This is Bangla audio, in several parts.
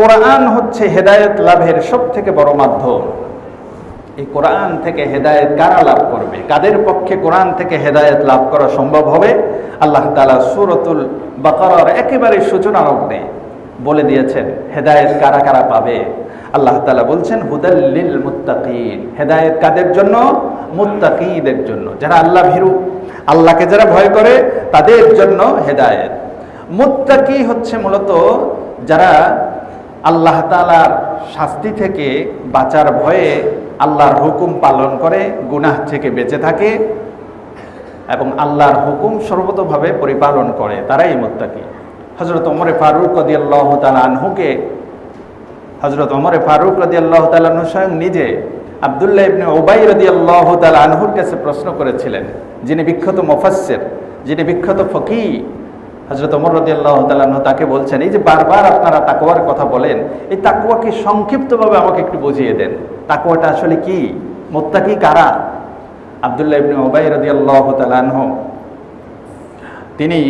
কোরআন হচ্ছে হেদায়েত লাভের সব থেকে বড় মাধ্যম। এই কোরআন থেকে হেদায়েত কারা লাভ করবে? কাদের পক্ষে কোরআন থেকে হেদায়েত লাভ করা সম্ভব হবে? আল্লাহ তালা সুরতুল বাকারার একেবারে সূচনা লগ্নে বলে দিয়েছেন, হেদায়েত কারা কারা পাবে? আল্লাহ তালা বলছেন হুদাল্লিল মুত্তাকিন। হেদায়েত কাদের জন্য? মুত্তাকিদের জন্য। যারা আল্লাহ ভীরু, আল্লাহকে যারা ভয় করে, তাদের জন্য হেদায়েত। মুত্তাকি হচ্ছে মূলত যারা আল্লাহ তালার শাস্তি থেকে বাঁচার ভয়ে আল্লাহর হুকুম পালন করে, গুনাহ থেকে বেঁচে থাকে এবং আল্লাহর হুকুম সর্বতভাবে পরিপালন করে। তারাই মুত্তাকি। হজরত ওমরে ফারুক রদি আল্লাহ আনহুকে হজরত ওমরে ফারুক রদি আল্লাহ তালানহু স্বয়ং নিজে আবদুল্লাহ ইবনে ওবাই রদি আল্লাহ তালা আনহুর কাছে প্রশ্ন করেছিলেন, যিনি বিখ্যাত মোফাসের যিনি বিখ্যাত ফকি হজরত অমর রদি আল্লাহ তালাহ তাকে বলছেন, এই যে বারবার আপনারা তাকুয়ার কথা বলেন, এই তাকুয়াকে সংক্ষিপ্তভাবে আমাকে একটু বুঝিয়ে দেন? তাকুয়াটা আসলে কি? মোত্তাকি কারা? আবদুল্লাহ ইবনে ওবাই রদি আল্লাহ তালাহ তিনি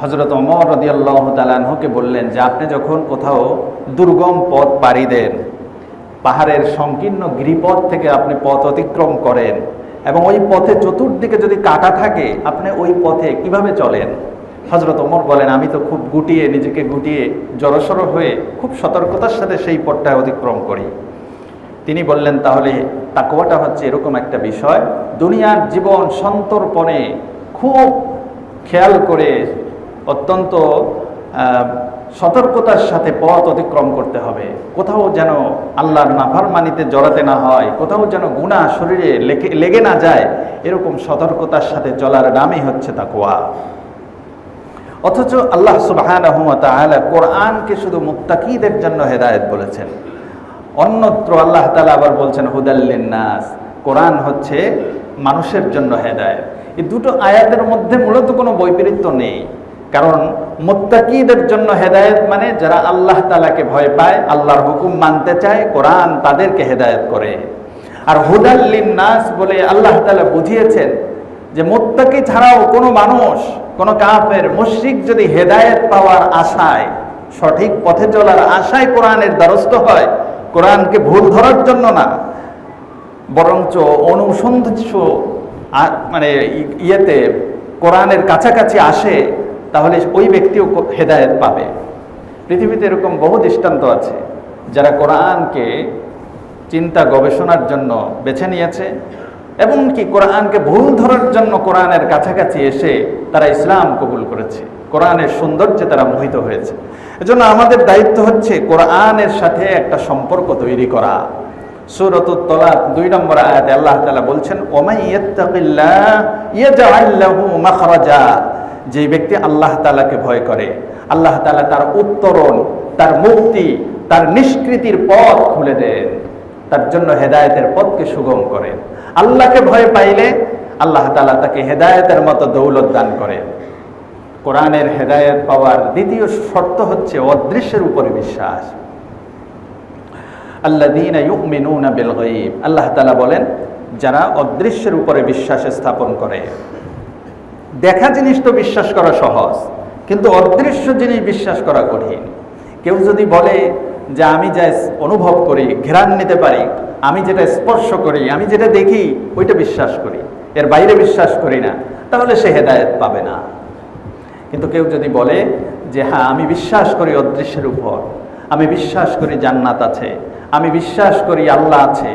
হজরত অমর রদি আল্লাহ তালাহকে বললেন যে, আপনি যখন কোথাও দুর্গম পথ পাড়ি দেন, পাহাড়ের সংকীর্ণ গিরিপথ থেকে আপনি পথ অতিক্রম করেন এবং ওই পথে চতুর্দিকে যদি কাটা থাকে, আপনি ওই পথে কীভাবে চলেন? হজরত ওমর বলেন, আমি তো খুব গুটিয়ে, নিজেকে গুটিয়ে, জড়সড় হয়ে খুব সতর্কতার সাথে সেই পথটায় অতিক্রম করি। তিনি বললেন, তাহলে তাকওয়াটা হচ্ছে এরকম একটা বিষয়। দুনিয়ার জীবন সন্তর্পণে খুব খেয়াল করে অত্যন্ত সতর্কতার সাথে পথ অতিক্রম করতে হবে। কোথাও যেন আল্লাহর নাফার মানিতে জড়াতে না হয়, কোথাও যেন গুণা শরীরে লেগে না যায়, এরকম সতর্কতার সাথে চলার নামই হচ্ছে তাকুয়া অথচ আল্লাহ সুবাহ কোরআনকে শুধু মুক্তাকিদের জন্য হেদায়ত বলেছেন। অন্যত্র আল্লাহ তালা আবার বলছেন নাস কোরআন হচ্ছে মানুষের জন্য হেদায়ত। এই দুটো আয়াতের মধ্যে মূলত কোনো বৈপরীত্য নেই। কারণ মোত্তাকিদের জন্য হেদায়েত মানে যারা আল্লাহ তালাকে ভয় পায়, আল্লাহর হুকুম মানতে চায়, কোরআন তাদেরকে হেদায়েত করে। আর হুদাল্লিন নাস বলে আল্লাহ তালা বুঝিয়েছেন যে মোত্তাকি ছাড়াও কোনো মানুষ, কোনো কাফের, মুশ্রিক যদি হেদায়েত পাওয়ার আশায়, সঠিক পথে চলার আশায় কোরআনের দ্বারস্থ হয়, কোরআনকে ভুল ধরার জন্য না, বরঞ্চ অনুসন্ধিৎস মানে ইয়েতে কোরআনের কাছাকাছি আসে তাহলে ওই ব্যক্তিও হেদায়েত পাবে। পৃথিবীতে এরকম বহু দৃষ্টান্ত আছে, যারা কোরআনকে চিন্তা গবেষণার জন্য বেছে নিয়েছে এবং কি কোরআনকে ভুল ধরার জন্য কোরআনের কাছাকাছি এসে তারা ইসলাম কবুল করেছে, কোরআনের সৌন্দর্যে তারা মোহিত হয়েছে। এজন্য আমাদের দায়িত্ব হচ্ছে কোরআনের সাথে একটা সম্পর্ক তৈরি করা। সুরত তলাক দুই নম্বর আয়াতে আল্লাহ তালা বলছেন, ওমাই ইয়ত্তাকিল্লাহ ইয়াজআল লাহু মাখরাজা। যে ব্যক্তি আল্লাহ তালাকে ভয় করে, আল্লাহ তালা তার উত্তরণ, তার মুক্তি, তার নিষ্কৃতির পথ খুলে দেন, তার জন্য হেদায়তের পথকে সুগম করেন। আল্লাহকে ভয় পাইলে আল্লাহ তালা তাকে হেদায়তের মতো দৌলত দান করেন। কোরআনের হেদায়ত পাওয়ার দ্বিতীয় শর্ত হচ্ছে অদৃশ্যের উপরে বিশ্বাস। আল্লাহ বলেন, যারা অদৃশ্যের উপরে বিশ্বাস স্থাপন করে দেখা জিনিস তো বিশ্বাস করা সহজ, কিন্তু অদৃশ্য জিনিস বিশ্বাস করা কঠিন। কেউ যদি বলে যে আমি যা অনুভব করি ঘেরান নিতে পারি, আমি যেটা স্পর্শ করি, আমি যেটা দেখি, ওইটা বিশ্বাস করি, এর বাইরে বিশ্বাস করি না, তাহলে সে হেদায়ত পাবে না। কিন্তু কেউ যদি বলে যে হ্যাঁ আমি বিশ্বাস করি অদৃশ্যের উপর, আমি বিশ্বাস করি জান্নাত আছে, আমি বিশ্বাস করি আল্লাহ আছে,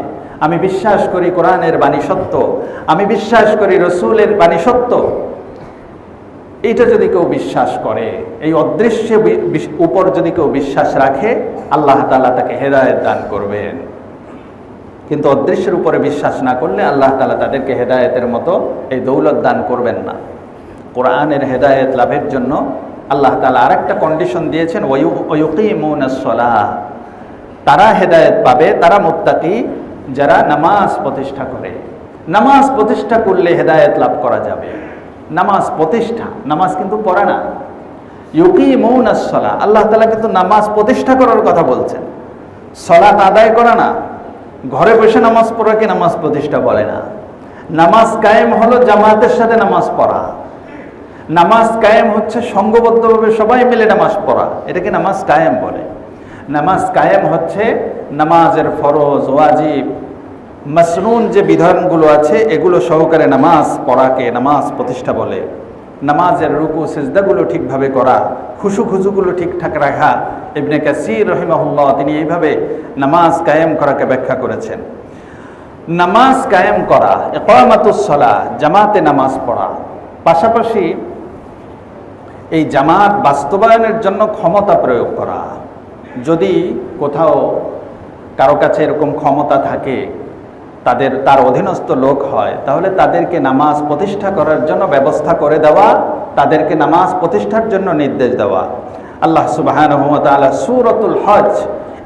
আমি বিশ্বাস করি কোরআনের বাণী সত্য, আমি বিশ্বাস করি রসুলের বাণী সত্য এইটা যদি কেউ বিশ্বাস করে, এই অদৃশ্য উপর যদি কেউ বিশ্বাস রাখে, আল্লাহ তালা তাকে হেদায়ত দান করবেন। কিন্তু অদৃশ্যের উপরে বিশ্বাস না করলে আল্লাহ তালা তাদেরকে হেদায়তের মতো এই দৌলত দান করবেন না। কোরআনের হেদায়ত লাভের জন্য আল্লাহ তালা আরেকটা কন্ডিশন দিয়েছেন ওয়ুকিমুনসলাহ তারা হেদায়ত পাবে, তারা মুত্তাকি, যারা নামাজ প্রতিষ্ঠা করে। নামাজ প্রতিষ্ঠা করলে হেদায়ত লাভ করা যাবে। নামাজ প্রতিষ্ঠা, নামাজ কিন্তু পড়ে না। ইউকি মৌনাসলা আল্লাহ তালা কিন্তু নামাজ প্রতিষ্ঠা করার কথা বলছেন। সলাত আদায় করা না, ঘরে বসে নামাজ পড়াকে নামাজ প্রতিষ্ঠা বলে না। নামাজ কায়েম হলো জামাতের সাথে নামাজ পড়া। নামাজ কায়েম হচ্ছে সঙ্গবদ্ধভাবে সবাই মিলে নামাজ পড়া এটাকে নামাজ কায়েম বলে? নামাজ কায়েম হচ্ছে নামাজের ফরজ, ওয়াজিব মাসনুন যে বিধানগুলো আছে, এগুলো সহকারে নামাজ পড়াকে নামাজ প্রতিষ্ঠা বলে। নামাজের রুকু, সেজদাগুলো ঠিকভাবে করা খুশু খুশুগুলো ঠিকঠাক রাখা। ইবনে কাসির রহিমাহুল্লাহ তিনি এইভাবে নামাজ কায়েম করাকে ব্যাখ্যা করেছেন। নামাজ কায়েম করা একামাতুসলা জামাতে নামাজ পড়া। পাশাপাশি এই জামাত বাস্তবায়নের জন্য ক্ষমতা প্রয়োগ করা। যদি কোথাও কারও কাছে এরকম ক্ষমতা থাকে তাদের, তার অধীনস্থ লোক হয়, তাহলে তাদেরকে নামাজ প্রতিষ্ঠা করার জন্য ব্যবস্থা করে দেওয়া, তাদেরকে নামাজ প্রতিষ্ঠার জন্য নির্দেশ দেওয়া। আল্লাহ সুবাহান সুরতুল হজ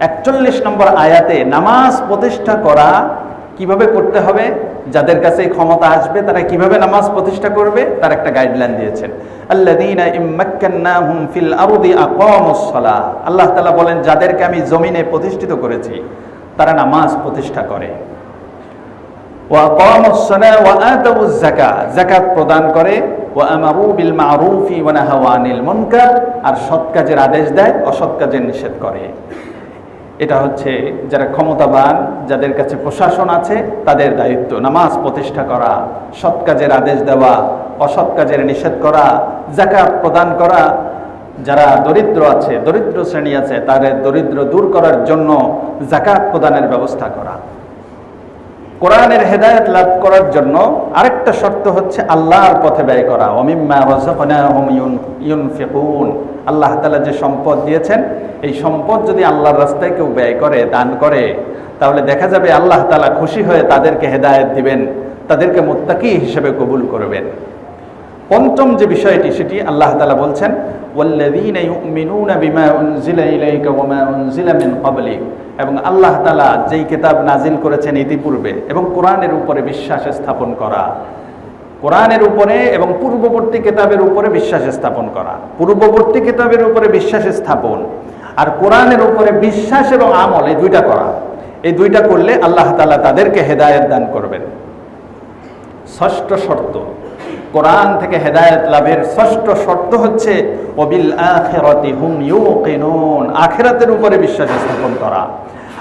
একচল্লিশ নম্বর আয়াতে নামাজ প্রতিষ্ঠা করা কীভাবে করতে হবে? যাদের কাছে ক্ষমতা আসবে, তারা কীভাবে নামাজ প্রতিষ্ঠা করবে? তার একটা গাইডলাইন দিয়েছেন। আল্লাহ তাআলা বলেন, যাদেরকে আমি জমিনে প্রতিষ্ঠিত করেছি, তারা নামাজ প্রতিষ্ঠা করে। যাকাত প্রদান করে আর সৎ কাজের আদেশ দেয়, অসৎ কাজের নিষেধ করে। এটা হচ্ছে যারা ক্ষমতাবান, যাদের কাছে প্রশাসন আছে, তাদের দায়িত্ব নামাজ প্রতিষ্ঠা করা, সৎ কাজের আদেশ দেওয়া, অসৎ কাজের নিষেধ করা জাকাত প্রদান করা। যারা দরিদ্র আছে, দরিদ্র শ্রেণি আছে, তাদের দরিদ্র দূর করার জন্য জাকাত প্রদানের ব্যবস্থা করা। কোরআনের হেদায়ত লাভ করার জন্য আরেকটা শর্ত হচ্ছে আল্লাহর পথে ব্যয় করা। অমিম্মা ইউনফিকুন। আল্লাহ তালা যে সম্পদ দিয়েছেন, এই সম্পদ যদি আল্লাহর রাস্তায় কেউ ব্যয় করে, দান করে, তাহলে দেখা যাবে আল্লাহ তালা খুশি হয়ে তাদেরকে হেদায়ত দিবেন, তাদেরকে মোত্তাকি হিসেবে কবুল করবেন। পঞ্চম যে বিষয়টি, সেটি আল্লাহ তালা বলছেন এবং আল্লাহ তালা যেই কিতাব নাজিল করেছেন ইতিপূর্বে এবং কোরআনের উপরে বিশ্বাস স্থাপন করা, কোরআনের উপরে এবং পূর্ববর্তী কিতাবের উপরে বিশ্বাস স্থাপন করা, পূর্ববর্তী কিতাবের উপরে বিশ্বাস স্থাপন আর কোরআনের উপরে বিশ্বাস এবং আমল, এই দুইটা করা। এই দুইটা করলে আল্লাহ তালা তাদেরকে হেদায়েত দান করবেন। ষষ্ঠ শর্ত। কোরআন থেকে হেদায়েত লাভের ষষ্ঠ শর্ত হচ্ছে অবিল আখিরাতি হুম ইউকিনুন। আখিরাতের উপরে বিশ্বাস স্থাপন করা।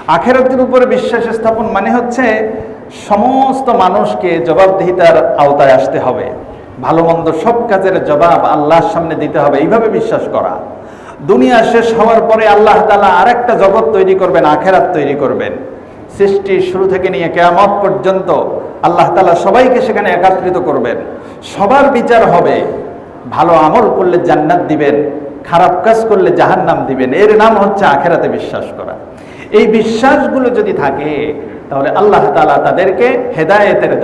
আখেরাতের উপরে বিশ্বাস স্থাপন মানে হচ্ছে, সমস্ত মানুষকে জবাবদিহিতার আওতায় আসতে হবে। ভালো মন্দ সব কাজের জবাব আল্লাহর সামনে দিতে হবে, এইভাবে বিশ্বাস করা। দুনিয়া শেষ হওয়ার পরে আল্লাহ তালা আর একটা জগৎ তৈরি করবেন, আখেরাত তৈরি করবেন। সৃষ্টির শুরু থেকে নিয়ে কেয়ামত পর্যন্ত আল্লাহ তালা সবাইকে সেখানে একাত্রিত করবেন। সবার বিচার হবে, ভালো আমল করলে জান্নাত দিবেন, খারাপ কাজ করলে জাহান্নাম দিবেন। এর নাম হচ্ছে আখেরাতে বিশ্বাস করা। এই বিশ্বাসগুলো যদি থাকে, তাহলে আল্লাহ তালা তাদেরকে হেদায়েতের